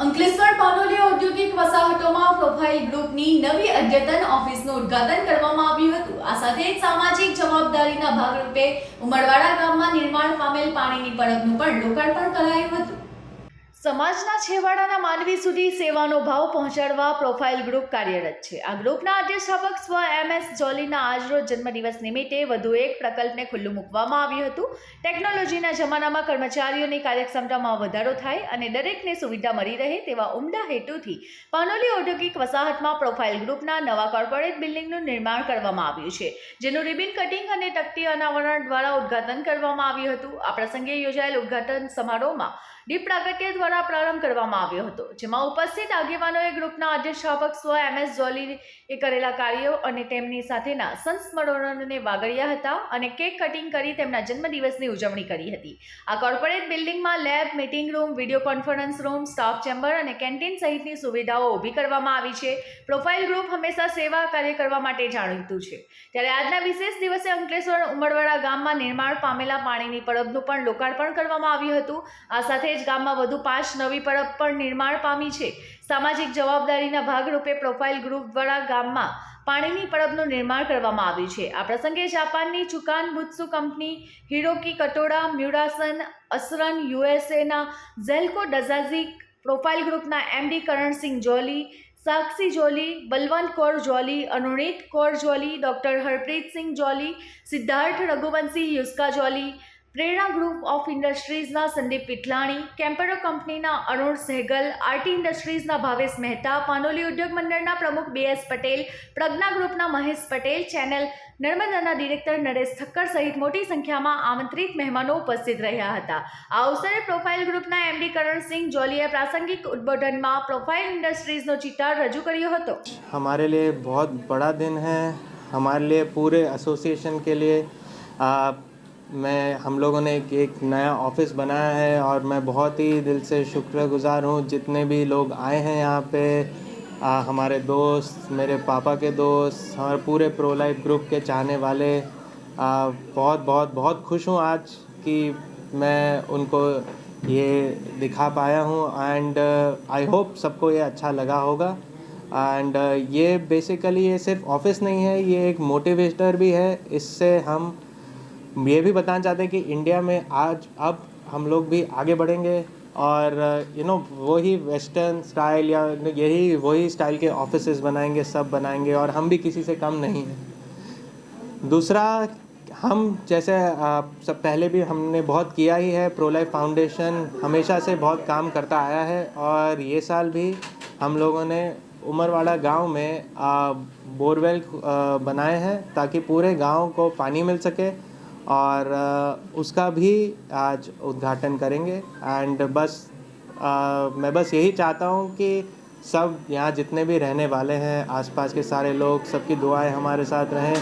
અંકલેશ્વર પાનોલી ઔદ્યોગિક વસાહતોમાં પ્રોફાઇલ ગ્રુપની નવી અદ્યતન ઓફિસનું ઉદ્ઘાટન કરવામાં આવ્યું હતું. આ સાથે જ સામાજિક જવાબદારીના ભાગરૂપે ઉમરવાડા ગામમાં નિર્માણ પામેલ પાણીની પરબનું પણ લોકાર્પણ કરાયું હતું. સમાજના છેવાડાના માનવી સુધી સેવાનો ભાવ પહોંચાડવા પ્રોફાઇલ ગ્રુપ કાર્યરત છે. આ ગ્રુપના અધ્યક્ષાપક સ્વ એમ એસ જોલીના આજરોજ જન્મદિવસ નિમિત્તે વધુ એક પ્રકલ્પને ખુલ્લું મૂકવામાં આવ્યું હતું. ટેકનોલોજીના જમાનામાં કર્મચારીઓની કાર્યક્ષમતામાં વધારો થાય અને દરેકને સુવિધા મળી રહે તેવા ઉમદા હેતુથી પાનોલી ઔદ્યોગિક વસાહતમાં પ્રોફાઇલ ગ્રુપના નવા કોર્પોરેટ બિલ્ડિંગનું નિર્માણ કરવામાં આવ્યું છે, જેનું રિબિન કટિંગ અને તકતી અનાવરણ દ્વારા ઉદ્ઘાટન કરવામાં આવ્યું હતું. આ પ્રસંગે યોજાયેલ ઉદ્ઘાટન સમારોહમાં દીપ પ્રાગટ્ય દ્વારા પ્રારંભ કરવામાં આવ્યો હતો, જેમાં ઉપસ્થિત આગેવાનોએ ગ્રુપના અધ્યક્ષાપક સ્વ એમ એસ જોલીએ કરેલા કાર્યો અને તેમની સાથેના સંસ્મરણોને વાગડ્યા હતા અને કેક કટિંગ કરી તેમના જન્મદિવસની ઉજવણી કરી હતી. આ કોર્પોરેટ બિલ્ડિંગમાં lab, meeting room, video conference room, staff chamber અને કેન્ટીન સહિતની સુવિધાઓ ઊભી કરવામાં આવી છે. પ્રોફાઇલ ગ્રુપ હંમેશા સેવા કાર્ય કરવા માટે જાણીતું છે. ત્યારે આજના વિશેષ દિવસે અંકલેશ્વર ઉમરવાડા ગામમાં નિર્માણ પામેલા પાણીની પરબનું પણ લોકાર્પણ કરવામાં આવ્યું હતું. આ સાથે જ ગામમાં વધુ પાંચ નવી પરબ પણ નિર્માણ પામી છે. સામાજિક જવાબદારીના ભાગરૂપે પ્રોફાઇલ ગ્રુપ દ્વારા ગામમાં પાણીની પડબનું નિર્માણ કરવામાં આવ્યું છે. આ પ્રસંગે જાપાનની Chukan Butsu company, Hiroki Katoda, Murasan, અસરન, યુએસએના ઝેલ્કો ડઝાઝી, પ્રોફાઇલ ગ્રુપના MD Karansinh Jolly, Sakshi Jolly, Balwant Kaur Jolly, Anunit Kaur Jolly, doctor Harpreetsinh Jolly, Siddharth Raghuvanshi Yuska Jolly પ્રેરણા ગ્રુપ ઓફ ઇન્ડસ્ટ્રીઝના સંદીપ વિઠલાણી કેમ્પરો કંપનીના અરુણ સહેગલ આરટી ઇન્ડસ્ટ્રીઝના ભાવેશ મહેતા પાનોલી ઉદ્યોગ મંડળના પ્રમુખ બી એસ પટેલ પ્રજ્ઞા ગ્રુપના મહેશ પટેલ ચેનલ નર્મદાના ડિરેક્ટર નરેશ ઠક્કર સહિત મોટી સંખ્યામાં આમંત્રિત મહેમાનો ઉપસ્થિત રહ્યા હતા આ અવસરે પ્રોફાઇલ ગ્રુપના એમડી કરણસિંહ જોલીએ પ્રાસંગિક ઉદ્બોધનમાં પ્રોફાઇલ ઇન્ડસ્ટ્રીઝનો ચિતાર રજૂ કર્યો હતો हमारे लिए बहुत बड़ा दिन है हमारे लिए पूरे एसोसिएशन के लिए आ, मैं हम लोगों ने एक, एक नया ऑफ़िस बनाया है और मैं बहुत ही दिल से शुक्रगुजार हूँ जितने भी लोग आए हैं यहाँ पे। आ, हमारे दोस्त मेरे पापा के दोस्त हमारे पूरे प्रो लाइफ ग्रुप के चाहने वाले। आ, बहुत बहुत बहुत खुश हूँ आज कि मैं उनको ये दिखा पाया हूँ एंड आई होप सबको ये अच्छा लगा होगा। एंड uh, ये बेसिकली ये सिर्फ़ ऑफ़िस नहीं है ये एक मोटिवेटर भी है। इससे हम ये भी बताना चाहते हैं कि इंडिया में आज, अब हम लोग भी आगे बढ़ेंगे और यू नो वही वेस्टर्न स्टाइल या यही, वही स्टाइल के ऑफ़िस बनाएँगे, सब बनाएँगे और हम भी किसी से कम नहीं हैं। दूसरा, हम जैसे सब पहले भी हमने बहुत किया ही है प्रो लाइफ फाउंडेशन हमेशा से बहुत काम करता आया है और ये साल भी हम लोगों ने उमरवाड़ा गाँव में बोरवेल बनाए हैं ताकि पूरे गाँव को पानी मिल सके और उसका भी आज उद्घाटन करेंगे। एंड बस मैं बस यही चाहता हूँ कि सब यहाँ जितने भी रहने वाले हैं, आसपास के सारे लोग, सबकी दुआएँ हमारे साथ रहें।